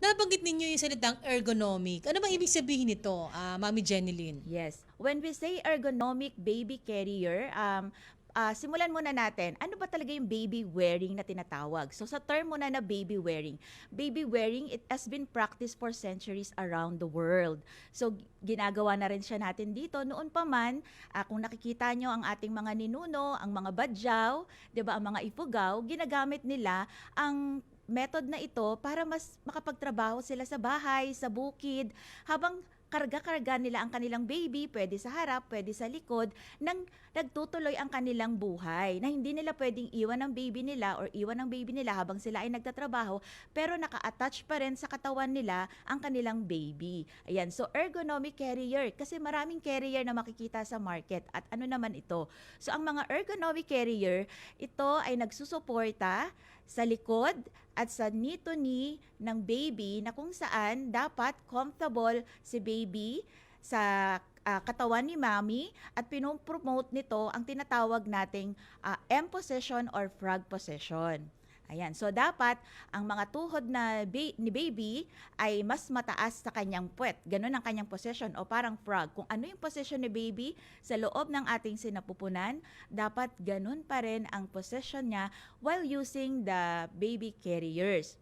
Nabanggit ninyo yung salitang ergonomic. Ano bang ibig sabihin nito, ah, Mami Jeneline? Yes. When we say ergonomic baby carrier, um, ah, simulan muna natin, ano ba talaga yung baby wearing na tinatawag? So sa term muna na baby wearing, baby wearing, it has been practiced for centuries around the world. So ginagawa na rin siya natin dito. Noon pa man, ah, kung nakikita nyo ang ating mga ninuno, ang mga badyaw, 'di ba, ang mga ipugaw, ginagamit nila ang method na ito para mas makapagtrabaho sila sa bahay, sa bukid, habang karga-karga nila ang kanilang baby, pwede sa harap, pwede sa likod, nang nagtutuloy ang kanilang buhay. Na hindi nila pwedeng iwan ang baby nila or iwan ang baby nila habang sila ay nagtatrabaho, pero naka-attach pa rin sa katawan nila ang kanilang baby. Ayan, so ergonomic carrier, kasi maraming carrier na makikita sa market. At ano naman ito? So ang mga ergonomic carrier, ito ay nagsusuporta sa likod at sa knee-to-knee ng baby na kung saan dapat comfortable si baby sa ah, katawan ni mommy at pinopromote nito ang tinatawag nating ah, M position or frog position. Ayan, so dapat ang mga tuhod na ba- ni baby ay mas mataas sa kanyang puwet. Ganun ang kanyang position o parang frog. Kung ano yung position ni baby sa loob ng ating sinapupunan, dapat ganun pa rin ang position niya while using the baby carriers.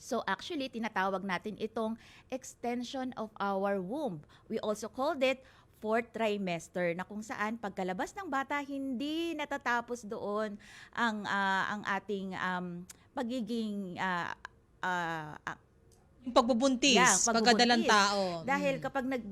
So actually, tinatawag natin itong extension of our womb. We also called it fourth trimester na kung saan pagkalabas ng bata hindi natatapos doon ang ah, ang ating um, pagiging ah, ah, Yung pagbubuntis, Yeah, pagkadalang pagbubuntis. tao. dahil Mm. kapag nag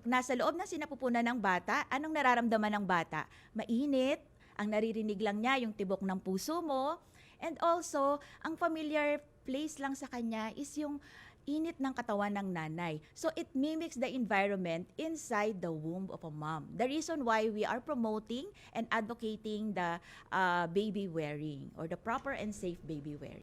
nasa loob ng sinapupunan ng bata, anong nararamdaman ng bata? Mainit, ang naririnig lang niya yung tibok ng puso mo, and also, ang familiar place lang sa kanya is yung init ng katawan ng nanay. So it mimics the environment inside the womb of a mom. The reason why we are promoting and advocating the uh, baby wearing or the proper and safe baby wearing.